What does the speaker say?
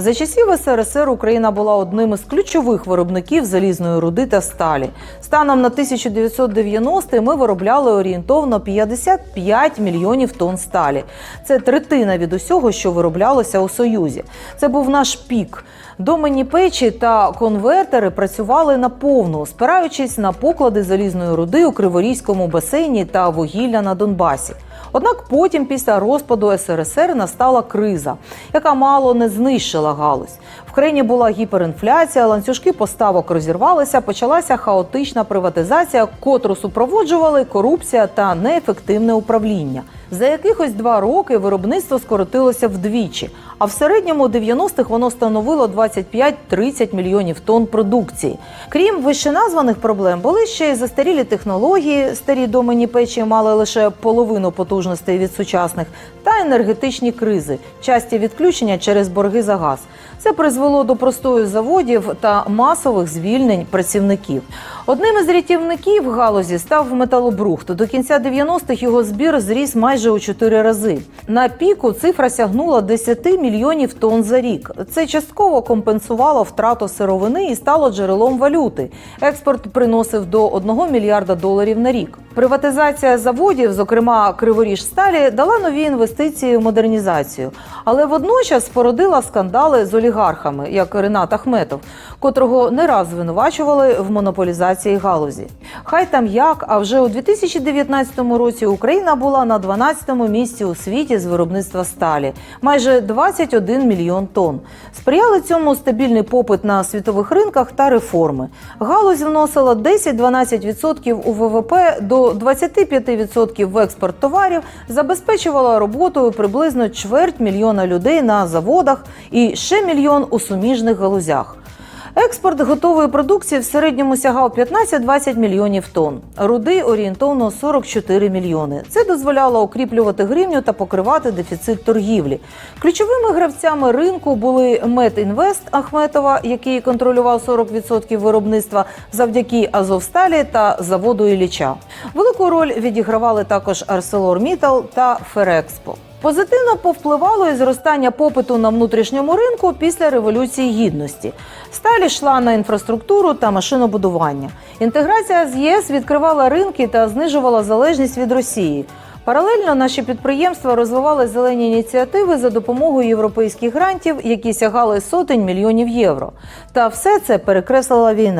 За часів СРСР Україна була одним із ключових виробників залізної руди та сталі. Станом на 1990 ми виробляли орієнтовно 55 мільйонів тонн сталі. Це третина від усього, що вироблялося у Союзі. Це був наш пік. Доменні печі та конвертери працювали наповну, спираючись на поклади залізної руди у Криворізькому басейні та вугілля на Донбасі. Однак потім, після розпаду СРСР, настала криза, яка мало не знищила галузь. Країні була гіперінфляція, ланцюжки поставок розірвалися, почалася хаотична приватизація, котру супроводжували корупція та неефективне управління. За якихось два роки виробництво скоротилося вдвічі, а в середньому 90-х воно становило 25-30 мільйонів тонн продукції. Крім вищеназваних проблем, були ще й застарілі технології. Старі домені печі мали лише половину потужностей від сучасних, та енергетичні кризи, часті відключення через борги за газ. Це призвело до простою заводів та масових звільнень працівників. Одним із рятівників галузі став металобрухт. До кінця 90-х його збір зріс майже у 4 рази. На піку цифра сягнула 10 мільйонів тонн за рік. Це частково компенсувало втрату сировини і стало джерелом валюти. Експорт приносив до 1 мільярда доларів на рік. Приватизація заводів, зокрема Криворіжсталі, дала нові інвестиції в модернізацію, але водночас породила скандали з олігархами, як Ренат Ахметов, котрого не раз звинувачували в монополізації галузі. Хай там як, а вже у 2019 році Україна була на 12-му місці у світі з виробництва сталі, майже 21 мільйон тонн. Сприяли цьому стабільний попит на світових ринках та реформи. Галузь вносила 10-12% у ВВП до 25% в експорт товарів, забезпечувала роботою приблизно чверть мільйона людей на заводах і ще мільйон у суміжних галузях. Експорт готової продукції в середньому сягав 15-20 мільйонів тонн. Руди орієнтовно 44 мільйони. Це дозволяло укріплювати гривню та покривати дефіцит торгівлі. Ключовими гравцями ринку були Метінвест Ахметова, який контролював 40% виробництва завдяки Азовсталі та заводу Ілліча. Велику роль відігравали також ArcelorMittal та Ферекспо. Позитивно повпливало і зростання попиту на внутрішньому ринку після революції гідності. Сталь йшла на інфраструктуру та машинобудування. Інтеграція з ЄС відкривала ринки та знижувала залежність від Росії. Паралельно наші підприємства розвивали зелені ініціативи за допомогою європейських грантів, які сягали сотень мільйонів євро. Та все це перекреслила війна.